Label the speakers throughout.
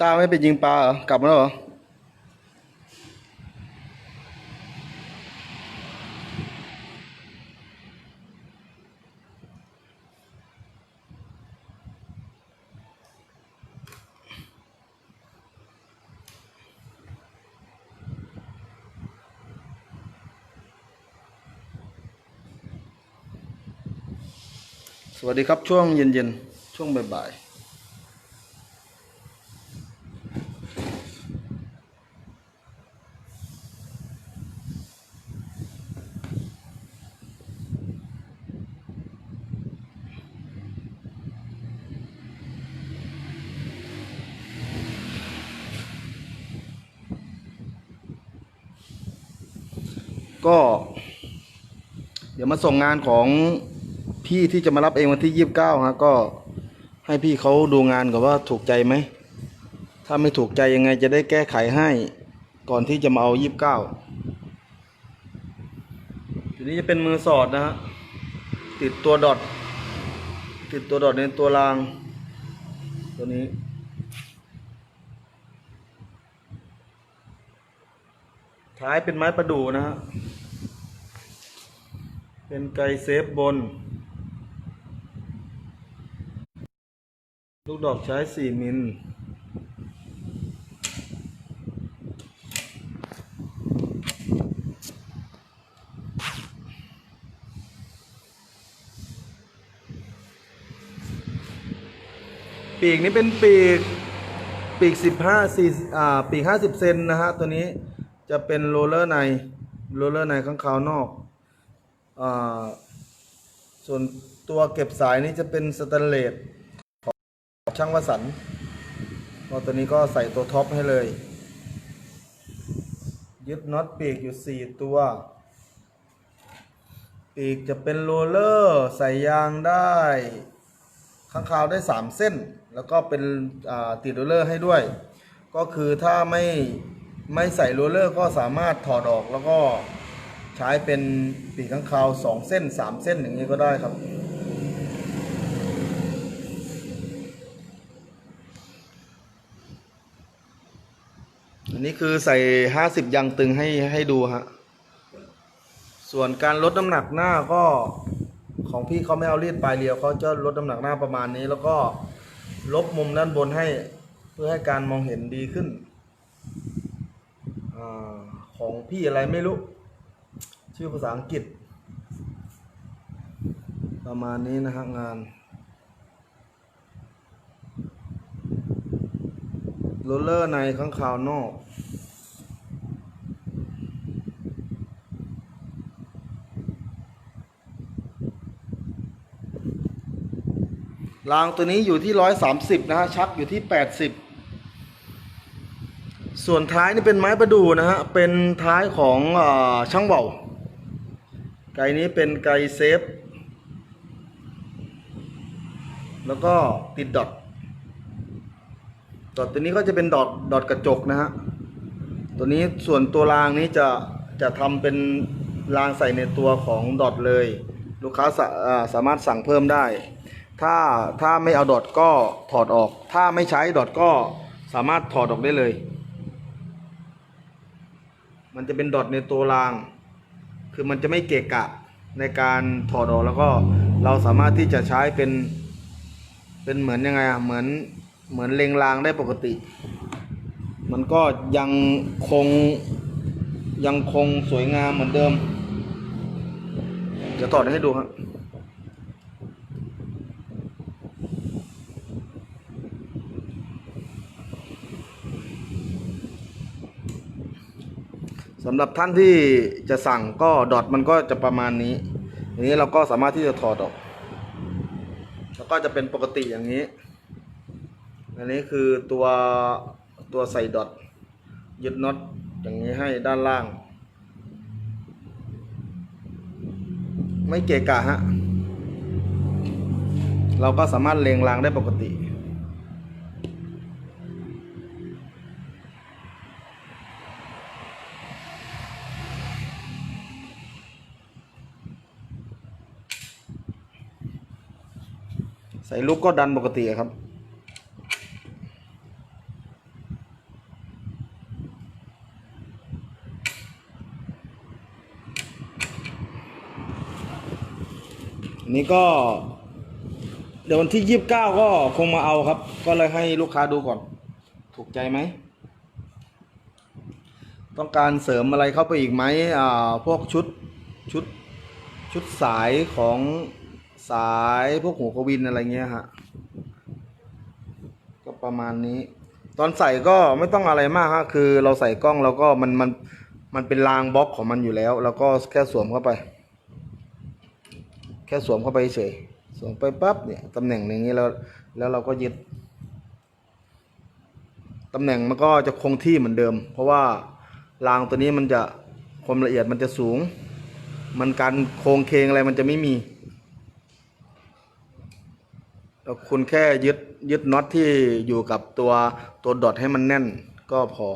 Speaker 1: ตาไม่ไปยิงปลาเหรอ กลับมาแล้วเหรอ สวัสดีครับช่วงเย็นๆ ช่วงบ่ายๆ ก็ เดี๋ยวมาส่งงานของพี่ที่จะมารับเองวันที่ยี่สิบเก้าฮะก็ให้พี่เขาดูงานก่อนว่าถูกใจไหม ถ้าไม่ถูกใจยังไงจะได้แก้ไขให้ ก่อนที่จะมาเอายี่สิบเก้าทีนี้จะเป็นมือสอดนะฮะติดตัวดอทติดตัวดอทในตัวราง ตัวนี้ท้ายเป็นไม้ประดู่นะฮะ เป็นไกเซฟบน ลูกดอกใช้ 4 มิลปีกนี้เป็นปีกปีก 15 4อ่าปีก 50 เซนนะฮะ ตัวนี้จะเป็นโรลเลอร์ในโรลเลอร์ในข้างขาวนอก ส่วนตัวเก็บสายนี้จะเป็นสแตนเลสของช่างวสันก็ตัวนี้ก็ใส่ตัวท็อปให้เลย ยึดน็อตปีกอยู่ 4 ตัว ปีกจะเป็นโรลเลอร์ใส่ยางได้ข้างคาวได้ 3 เส้น แล้วก็เป็นติดโรลเลอร์ให้ด้วย ก็คือถ้าไม่ไม่ใส่โรลเลอร์ก็สามารถถอดออกแล้วก็ ใช้เป็นปีกข้างคาวสองเส้นสามเส้นอย่างนี้ก็ได้ครับ อันนี้คือใส่ห้าสิบยางตึงให้ให้ดูฮะ ส่วนการลดน้ำหนักหน้าก็ของพี่เขาไม่เอารีดปลายเรียวเขาจะลดน้ำหนักหน้าประมาณนี้ แล้วก็ลบมุมด้านบนให้เพื่อให้การมองเห็นดีขึ้นอของพี่อะไรไม่รู้ ชื่อภาษาอังกฤษ ประมาณนี้นะฮะงาน โรลเลอร์ในข้างขาวนอกรางตัวนี้อยู่ที่ร้อยสามสิบนะฮะ ชักอยู่ที่แปดสิบส่วนท้ายนี่เป็นไม้ประดู่นะฮะ เป็นท้ายของอช่างเบา ไก่นี้เป็นไก่เซฟ แล้วก็ติดดอทดอทตัวนี้ก็จะเป็นดอทดอทกระจกนะฮะ ตัวนี้ส่วนตัวรางนี้จะจะทำเป็นรางใส่ในตัวของดอทเลย ลูกค้าสาสามารถสั่งเพิ่มได้ ถ้าถ้าไม่เอาดอทก็ถอดออก ถ้าไม่ใช้ดอทก็สามารถถอดออกได้เลย มันจะเป็นดอทในตัวราง คือมันจะไม่เกะกะในการถอดออกแล้วก็เราสามารถที่จะใช้เป็น เป็นเหมือนยังไงอะเหมือนเหมือนเล็งรางได้ปกติ มันก็ยังคงยังคงสวยงามเหมือนเดิม จะถอดให้ดูครับ สำหรับท่านที่จะสั่งก็ดอทมันก็จะประมาณนี้ทีนี้เราก็สามารถที่จะถอดออก แล้วก็จะเป็นปกติอย่างนี้ อันนี้คือตัวตัวใส่ดอทยึดน็อตอย่างนี้ให้ด้านล่าง ไม่เกะกะฮะ เราก็สามารถเลงรางได้ปกติ อ้ลูกก็ดันปกติครับ นี่ก็ เดี๋ยววันที่ยี่สิบเก้าก็คงมาเอาครับ ก็เลยให้ลูกค้าดูก่อน ถูกใจไหม ต้องการเสริมอะไรเข้าไปอีกไหมอ่าพวกชุดชุดชุดสายของ สายพวกหัวกวินอะไรเงี้ยฮะก็ประมาณนี้ ตอนใส่ก็ไม่ต้องอะไรมากฮะคือเราใส่กล้องแล้วก็มันมันมันเป็นรางบล็อกของมันอยู่แล้ว แล้วก็แค่สวมเข้าไป แค่สวมเข้าไปเฉยสวมไปปั๊บเนี่ยตำแหน่งอย่างนี้แล้วแล้วเราก็ยึดตำแหน่งมันก็จะคงที่เหมือนเดิม เพราะว่ารางตัวนี้มันจะความละเอียดมันจะสูง มันการโครงเคงอะไรมันจะไม่มี คุณแค่ยึดยึดน็อตที่อยู่กับตัวตัวดอทให้มันแน่นก็พอ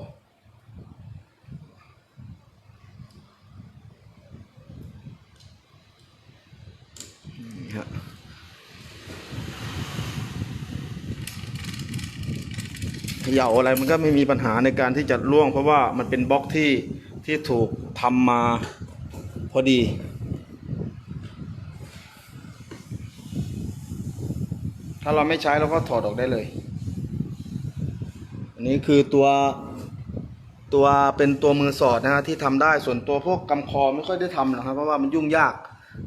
Speaker 1: เขย่าอะไรมันก็ไม่มีปัญหาในการที่จะล่วง เพราะว่ามันเป็นบล็อกที่ที่ถูกทำมาพอดี ถ้าเราไม่ใช้เราก็ถอดออกได้เลย อันนี้คือตัวตัวเป็นตัวมือสอดนะฮะที่ทำได้ส่วนตัวพวกกำคอไม่ค่อยได้ทำหรอกครับเพราะว่ามันยุ่งยาก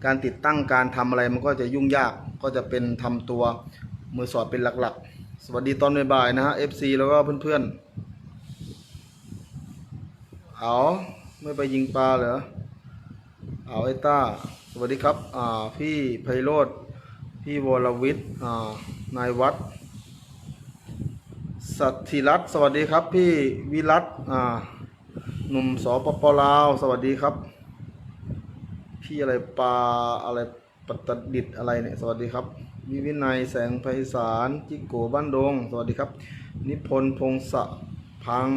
Speaker 1: การติดตั้งการทำอะไรมันก็จะยุ่งยากก็จะเป็นทำตัวมือสอดเป็นหลักๆ สวัสดีตอนบ่ายๆนะฮะ FC แล้วก็เพื่อนๆเอาไม่ไปยิงปลาเหรอเอาไอ้ต้า สวัสดีครับ อ่า พี่ไพโรธ พี่วรวิทย์นายวัดสัตธิรัตน์สวัสดีครับ พี่วิรัตหนุ่มสปปลาว สวัสดีครับ พี่อะไรปลาอะไรปตดิดอะไรเนี่ย สวัสดีครับวิวินัยแสงไพศาลจิโกบ้านดง สวัสดีครับ นิพนธ์พงศะพัง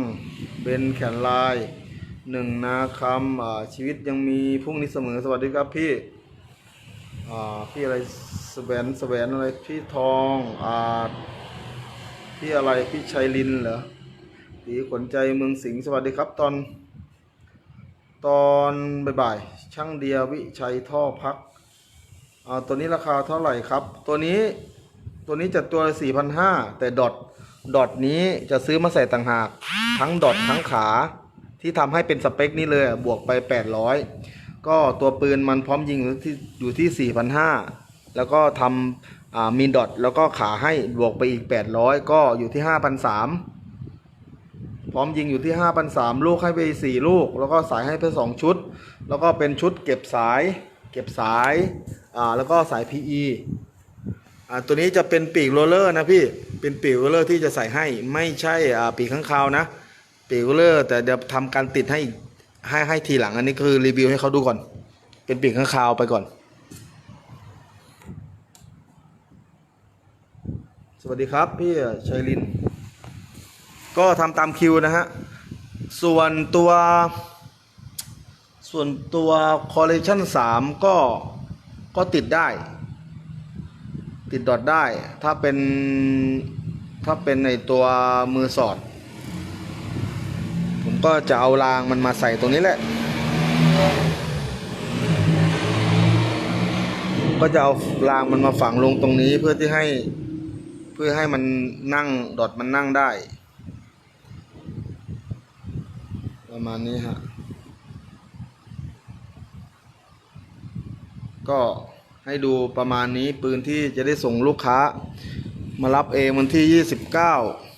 Speaker 1: เบนแขนลายหนึ่งนาคำชีวิตยังมีพรุ่งนี้เสมอสวัสดีครับพี่พี่อะไร วงแสวงอะไรพี่ทองอ่าพี่อะไรพี่ชัยลินเหรอตีขนใจเมืองสิงห์สวัสดีครับตอน ตอนบ่ายๆช่างเดียวิชัยท่อพักอ่าตัวนี้ราคาเท่าไหร่ครับ ตัวนี้ตัวนี้จะตัวสี่พันห้าแต่ดอทดอทนี้จะซื้อมาใส่ต่างหาก ทั้งดอททั้งขาที่ทำให้เป็นสเปคนี้เลยบวกไป 800 ก็ตัวปืนมันพร้อมยิงอยู่ที่อยู่ที่4,500 แล้วก็ทำมีนดอทแล้วก็ขาให้บวกไปอีก 800 ก็อยู่ที่5,300พร้อมยิงอยู่ที่5,300ลูกให้ไป 4 ลูก แล้วก็สายให้ไป 2 ชุด แล้วก็เป็นชุดเก็บสาย เก็บสายอ่าแล้วก็สาย PE อ่าตัวนี้จะเป็นปีกโรเลอร์นะพี่ เป็นปีกโรเลอร์ที่จะใส่ให้ไม่ใช่อ่าปีกข้างคาวนะ ปีกโรเลอร์แต่เดี๋ยวทำการติดให้ให้ให้ทีหลังอันนี้คือรีวิวให้เขาดูก่อน เป็นปีกข้างคาวไปก่อน วัสดีครับพี่ชัยลิน ก็ทำตามคิวนะฮะ ส่วนตัว ส่วนตัวคอลเลคชัน3 ก็ก็ติดได้ ติดดอทได้ ถ้าเป็น ถ้าเป็นในตัวมือสอด ผมก็จะเอารางมันมาใส่ตรงนี้แหละก็จะเอารางมันมาฝังลงตรงนี้เพื่อที่ให้ พื่อให้มันนั่งดอทมันนั่งได้ ประมาณนี้ฮะ ก็ให้ดูประมาณนี้ปืนที่จะได้ส่งลูกค้า มารับเองวันที่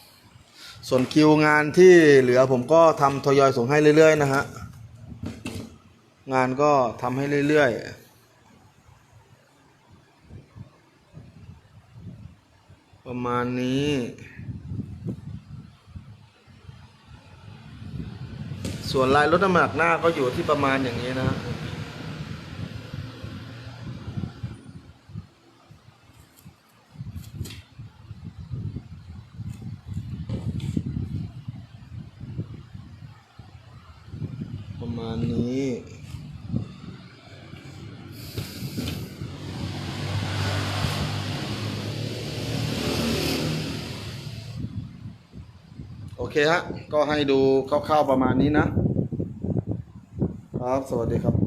Speaker 1: 29 ส่วนคิวงานที่เหลือผมก็ทำทยอยส่งให้เรื่อย ๆ นะฮะ งานก็ทำให้เรื่อย ๆ ประมาณนี้ ส่วนลายรถน้ำหนักหน้าก็อยู่ที่ประมาณอย่างนี้นะประมาณนี้ เคฮะ ก็ให้ดูคร่าวๆประมาณนี้นะ ครับ สวัสดีครับ